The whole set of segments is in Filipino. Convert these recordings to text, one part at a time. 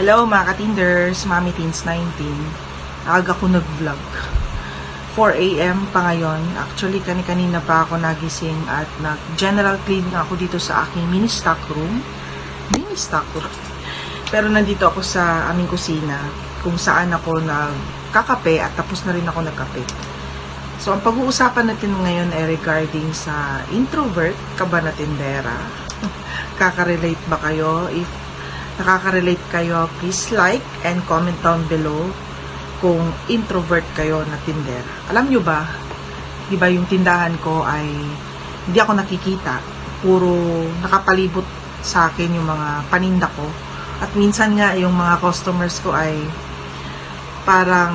Hello mga katinders, Mami Teens 19. Aga ko nag-vlog. 4 a.m. pa ngayon. Actually, kani-kanina pa ako nagising at nag-general clean ako dito sa aking mini stock room. Mini stock room. Pero nandito ako sa aming kusina kung saan ako nagkakape at tapos na rin ako nagkape. So, ang pag-uusapan natin ngayon ay regarding sa introvert ka ba na tindera? Kaka-relate ba kayo? If nakaka-relate kayo, please like and comment down below kung introvert kayo na tinder. Alam nyo ba, di ba yung tindahan ko ay hindi ako nakikita. Puro nakapalibot sa akin yung mga paninda ko. At minsan nga yung mga customers ko ay parang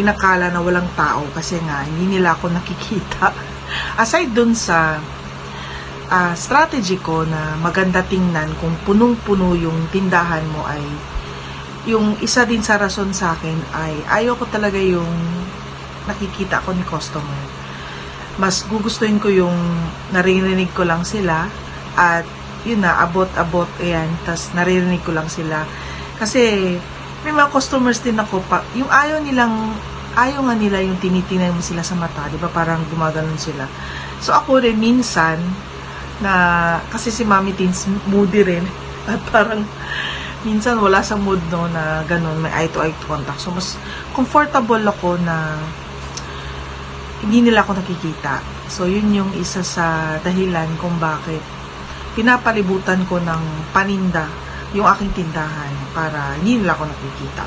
inakala na walang tao kasi nga hindi nila ako nakikita. Aside dun sa ah, strategy ko na maganda tingnan kung punong-puno yung tindahan mo ay yung isa din sa rason sa akin ay ayaw ko talaga yung nakikita ko ni customer. Mas gugustuhin ko yung naririnig ko lang sila at yun na, abot-abot, ayan, tas naririnig ko lang sila. Kasi may mga customers din ako, pa, yung ayaw nilang, ayaw nga nila yung tinitingnan mo sila sa mata, di ba parang gumaganon sila. So ako rin minsan, na kasi si Mami Teens moody rin. At parang minsan wala sa mood no na ganun. May eye to eye contact. So mas comfortable ako na hindi nila ako nakikita. So yun yung isa sa dahilan kung bakit pinapalibutan ko ng paninda yung aking tindahan para hindi nila ako nakikita.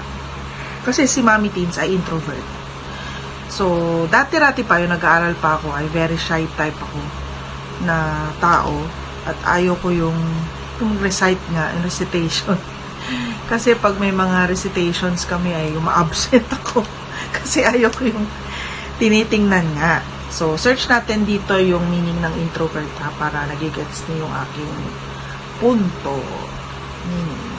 Kasi si Mami Teens ay introvert. So dati-rati pa yung nag-aaral pa ako ay very shy type ako na tao at ayaw ko yung yung recite nga, yung recitation. Kasi pag may mga recitations kami ay uma-absent ako. Kasi ayaw ko yung tinitingnan nga. So, search natin dito yung meaning ng introvert ha, para nagigets niyo yung aking punto. Meaning.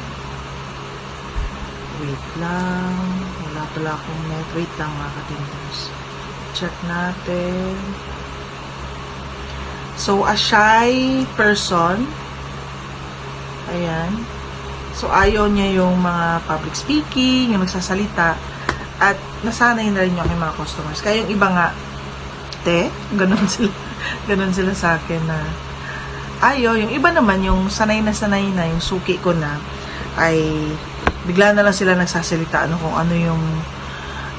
Wait lang. Wala pala akong net. Wait lang mga katinders. Check natin. So, a shy person. Ayan. So, ayaw niya yung mga public speaking, yung nagsasalita. At nasanay na rin yung aking mga customers. Kaya yung iba nga, te, ganun sila, ganun sila sa akin na ayaw. Yung iba naman, yung sanay na sanay na, yung suki ko na, ay bigla na lang sila nagsasalita ano kung ano yung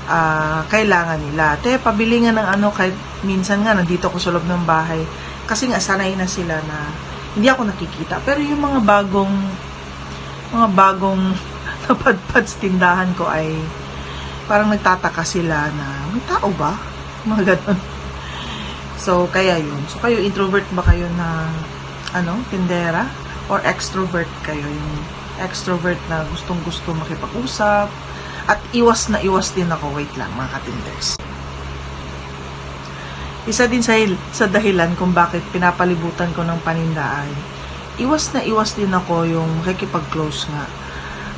ah, kailangan nila. Te, pabili nga ng ano, kahit minsan nga, nandito ako sa loob ng bahay, kasi nga sanay na sila na hindi ako nakikita. Pero yung mga bagong mga bagong napadpad sa tindahan ko ay parang nagtataka sila na may tao ba? Mga ganun. So, kaya yun. So, kayo, introvert ba kayo na ano, tindera? Or extrovert kayo? Yung extrovert na gustong gusto makipag-usap. At iwas na iwas din ako. Wait lang, mga katinders. Isa din sa, sa dahilan kung bakit pinapalibutan ko ng paninda ay iwas na iwas din ako yung makikipag-close nga.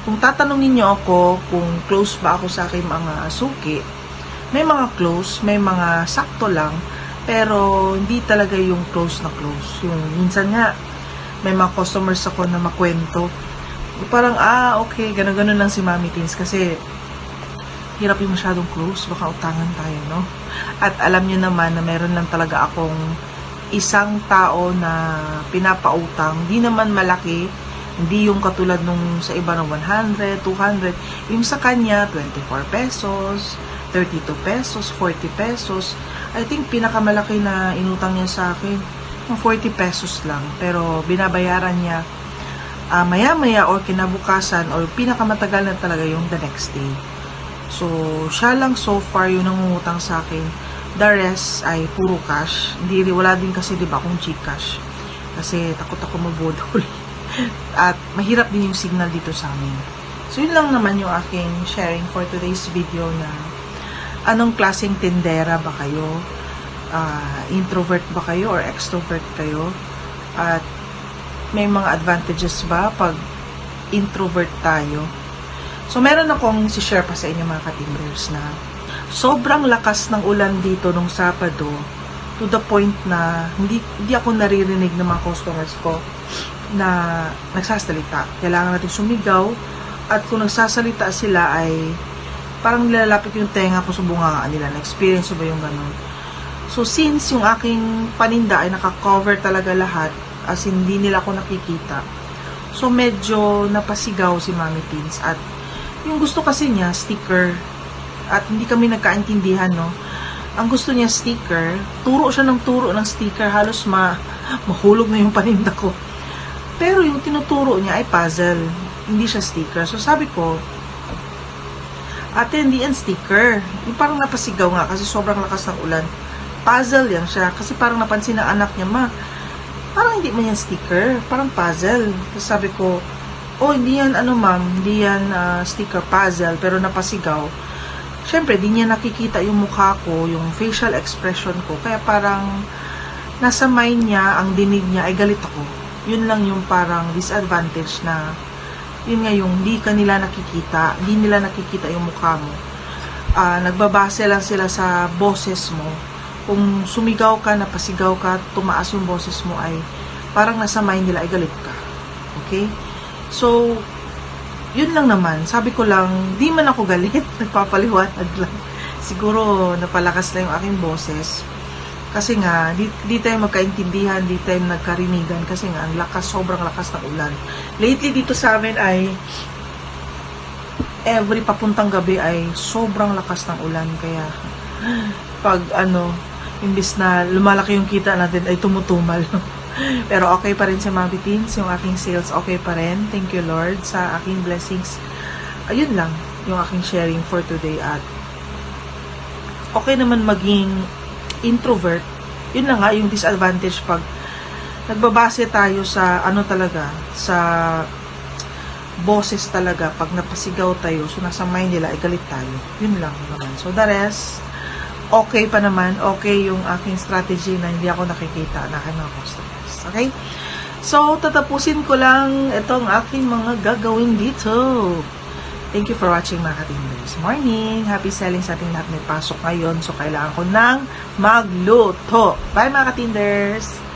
Kung tatanungin niyo ako kung close ba ako sa aking mga suki, may mga close, may mga sakto lang, pero hindi talaga yung close na close. Yung minsan nga, may mga customers ako na makwento. Parang, ah, okay, ganun-ganun lang si Mami Teens kasi hirap yung masyadong close, baka utangan tayo, no? At alam niyo naman na meron lang talaga akong isang tao na pinapautang, di naman malaki, hindi yung katulad nung sa iba ng 100, 200, yung sa kanya, 24 pesos, 32 pesos, 40 pesos. I think pinakamalaki na inutang niya sa akin, mga 40 pesos lang. Pero binabayaran niya ah, maya-maya or kinabukasan or pinakamatagal na talaga yung the next day. So, siya lang so far yung nangungutang sa akin. The rest ay puro cash. Hindi, wala din kasi, di ba, akong Gcash. Kasi takot ako mabudol. At mahirap din yung signal dito sa amin. So, yun lang naman yung aking sharing for today's video na anong klaseng tindera ba kayo? Ah, introvert ba kayo or extrovert kayo? At may mga advantages ba pag introvert tayo? So, meron akong si-share pa sa inyo mga katimers na sobrang lakas ng ulan dito nung Sabado to the point na hindi, hindi ako naririnig ng mga customers ko na nagsasalita. Kailangan natin sumigaw At kung nagsasalita sila ay parang nilalapit yung tenga ko sa bunga nila. Na-experience ba yung ganun? So, since yung aking paninda ay naka-cover talaga lahat, as in, hindi nila ako nakikita. So, medyo napasigaw si Mami Teens. At yung gusto kasi niya, sticker. At hindi kami nagkaintindihan, no? Ang gusto niya, sticker. Turo siya ng turo ng sticker. Halos ma mahulog na yung paninda ko. Pero yung tinuturo niya ay puzzle. Hindi siya sticker. So, sabi ko, ate, hindi yan sticker. Yung parang napasigaw nga kasi sobrang lakas ng ulan. Puzzle yan siya. Kasi parang napansin ng anak niya, ma, parang hindi man yan sticker. Parang puzzle. Tapos sabi ko, oh, hindi yan, ano ma'am, hindi yan ah, sticker puzzle, pero napasigaw. Siyempre, di niya nakikita yung mukha ko, yung facial expression ko. Kaya parang nasa mind niya, ang dinig niya, ay galit ako. Yun lang yung parang disadvantage na yun nga yung hindi ka nila nakikita, hindi nila nakikita yung mukha mo. Ah, nagbabase lang sila sa boses mo. Kung sumigaw ka, napasigaw ka, tumaas yung boses mo ay parang nasa mind nila ay galit ka. Okay? So, yun lang naman. Sabi ko lang, di man ako galit. Nagpapaliwanag lang. Siguro, napalakas na yung aking boses. Kasi nga, di, di tayo magkaintindihan, di tayo nagkarinigan. Kasi nga, ang lakas, sobrang lakas ng ulan. Lately, dito sa amin ay every papuntang gabi ay sobrang lakas ng ulan. Kaya, pag ano, imbis na lumalaki yung kita natin, ay tumutumal. Pero okay pa rin si Mami Teens, yung aking sales okay pa rin. Thank you Lord sa aking blessings. Ayun lang yung aking sharing for today at okay naman maging introvert. Yun na nga yung disadvantage pag nagbabase tayo sa ano talaga, sa boses talaga pag napasigaw tayo, so nasa mind nila ay galit tayo. Yun lang naman. So the rest, okay pa naman, okay yung aking strategy na hindi ako nakikita na aking mga customers. Okay? So, tatapusin ko lang itong aking mga gagawin dito. Thank you for watching mga katinders. Morning! Happy selling sa ating lahat may pasok ngayon. So, kailangan ko nang magluto. Bye mga katinders!